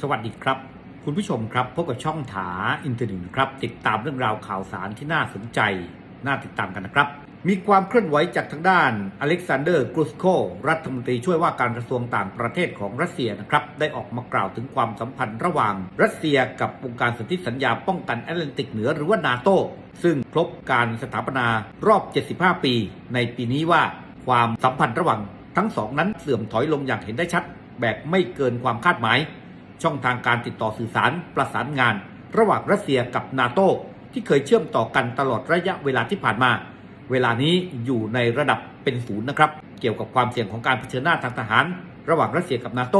สวัสดีครับ คุณผู้ชมครับพบกับช่องถาอินเทอร์เน็ตครับ ติดตามเรื่องราวข่าวสารที่น่าสนใจ น่าติดตามกันนะครับ มีความเคลื่อนไหวจากทางด้านอเล็กซานเดอร์กรูสโค รัฐมนตรีช่วยว่าการกระทรวงต่างประเทศของรัสเซียนะครับ ได้ออกมากล่าวถึงความสัมพันธ์ระหว่าง รัสเซียกับองค์การสนธิสัญญาป้องกันแอตแลนติกเหนือหรือว่านาโตซึ่งครบการสถาปนารอบ 75 ปี ในปีนี้ว่าความสัมพันธ์ระหว่างทั้งสองนั้นเสื่อมถอยลงอย่างเห็นได้ชัด แบบไม่เกินความคาดหมาย ช่องทางการติดต่อสื่อสารประสานงาน ระหว่างรัสเซียกับนาโตที่เคยเชื่อมต่อกันตลอดระยะเวลาที่ผ่านมา เวลานี้อยู่ในระดับเป็นศูนย์นะครับ เกี่ยวกับความเสี่ยงของการเผชิญหน้าทางทหาร ระหว่างรัสเซียกับนาโต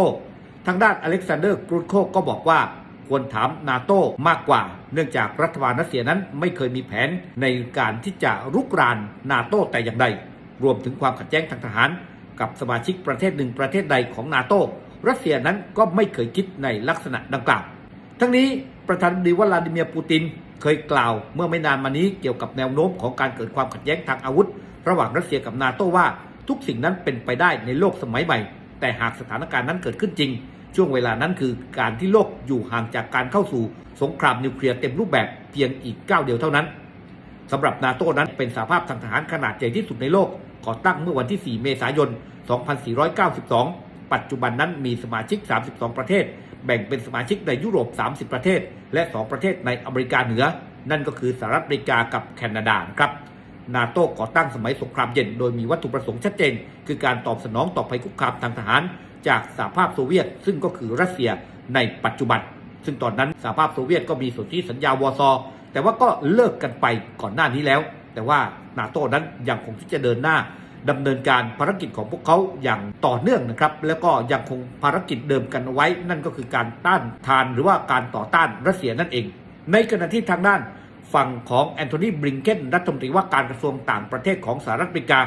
ทางด้านอเล็กซานเดอร์กรูดโคก็บอกว่าควรถามนาโตมากกว่า เนื่องจากรัฐบาลรัสเซียนั้นไม่เคยมีแผนในการที่จะรุกรานนาโตแต่อย่างใด รวมถึงความขัดแย้งทางทหาร กับสมาชิกประเทศหนึ่งประเทศใดของนาโต รัสเซียนั้นก็ไม่เคยคิดในลักษณะดังกล่าว ทั้งนี้ประธานาธิบดีวลาดิเมียร์ปูตินเคยกล่าวเมื่อไม่นานมานี้เกี่ยวกับแนวโน้มของการเกิดความขัดแย้งทางอาวุธ ระหว่างรัสเซียกับนาโตว่าทุกสิ่งนั้นเป็นไปได้ในโลกสมัยใหม่ แต่หากสถานการณ์นั้นเกิดขึ้นจริง ช่วงเวลานั้นคือการที่โลกอยู่ห่างจากการเข้าสู่ สงครามนิวเคลียร์เต็มรูปแบบเพียงอีกก้าวเดียวเท่านั้นสำหรับนาโต้นั้นเป็นสหภาพทางทหารขนาดใหญ่ที่สุดในโลกก่อตั้งเมื่อวันที่ 4 เมษายน 2492 ปัจจุบันนั้นมีสมาชิก 32 ประเทศ แบ่งเป็นสมาชิกในยุโรป 30 ประเทศ และ 2 ประเทศในอเมริกาเหนือ นั่นก็คือสหรัฐอเมริกากับแคนาดาครับนาโต้ก่อตั้งสมัยสงครามเย็นโดยมีวัตถุประสงค์ชัดเจน คือการตอบสนองต่อภัยคุกคามทางทหาร จากสหภาพโซเวียต ซึ่งก็คือรัสเซียในปัจจุบัน ซึ่งตอนนั้นสหภาพโซเวียตก็มีสนธิสัญญาวอร์ซอแต่ว่าก็เลิกกันไปก่อนหน้านี้แล้ว แต่ว่านาโต้นั้นยังคงที่จะเดินหน้า ดำเนินการภารกิจของพวกเขาอย่างต่อเนื่องนะครับ แล้วก็ยังคงภารกิจเดิมกันไว้ นั่นก็คือการต้านทานหรือว่าการต่อต้านรัสเซียนั่นเอง ในขณะที่ทางด้านฝั่งของแอนโทนีบริงเกนรัฐมนตรีว่าการกระทรวงต่างประเทศของสหรัฐอเมริกา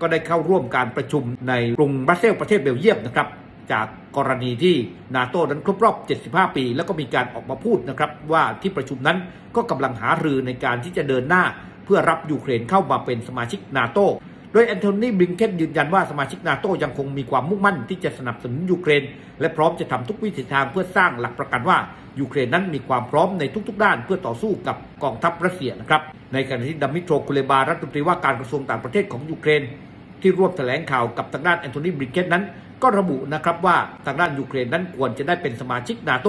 ก็ได้เข้าร่วมการประชุมในกรุงบรัสเซลส์ประเทศเบลเยียมนะครับจากกรณีที่นาโต้นั้นครบรอบ 75 ปี แล้วก็มีการออกมาพูดนะครับ ว่าที่ประชุมนั้นก็กำลังหารือในการที่จะเดินหน้า เพื่อรับยูเครนเข้ามาเป็นสมาชิกนาโต โดยแอนโทนีบลิงเคนยืนยันว่าสมาชิกนาโตยังคงมีความมุ่งมั่นที่จะสนับสนุนยูเครน และพร้อมจะทำทุกวิถีทางเพื่อสร้างหลักประกันว่ายูเครนนั้นมีความพร้อมในทุกๆ ด้านเพื่อต่อสู้กับกองทัพรัสเซียนะครับในขณะที่ดัมมิโตรคุเลบารัฐมนตรีว่าการกระทรวงต่างประเทศของยูเครน ที่ร่วมแถลงข่าวกับทางด้านแอนโทนีบริงเกนนั้น ก็ระบุนะครับว่าทางด้านยูเครนนั้นควรจะได้เป็นสมาชิกนาโต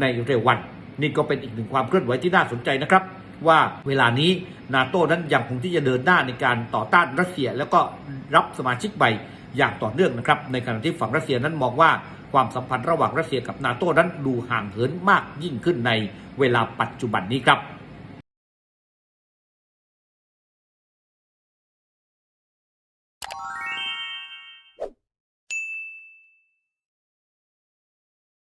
ในเร็ววัน นี่ก็เป็นอีกหนึ่งความเคลื่อนไหวที่น่าสนใจนะครับ ว่าเวลานี้นาโต้นั้นยังคงที่จะเดินหน้าในการต่อต้านรัสเซีย แล้วก็รับสมาชิกใหม่อย่างต่อเนื่องนะครับในขณะที่ฝั่งรัสเซียนั้นมองว่าความสัมพันธ์ระหว่างรัสเซียกับนาโต้นั้นดูห่างเหินมากยิ่งขึ้นในเวลาปัจจุบันนี้ครับ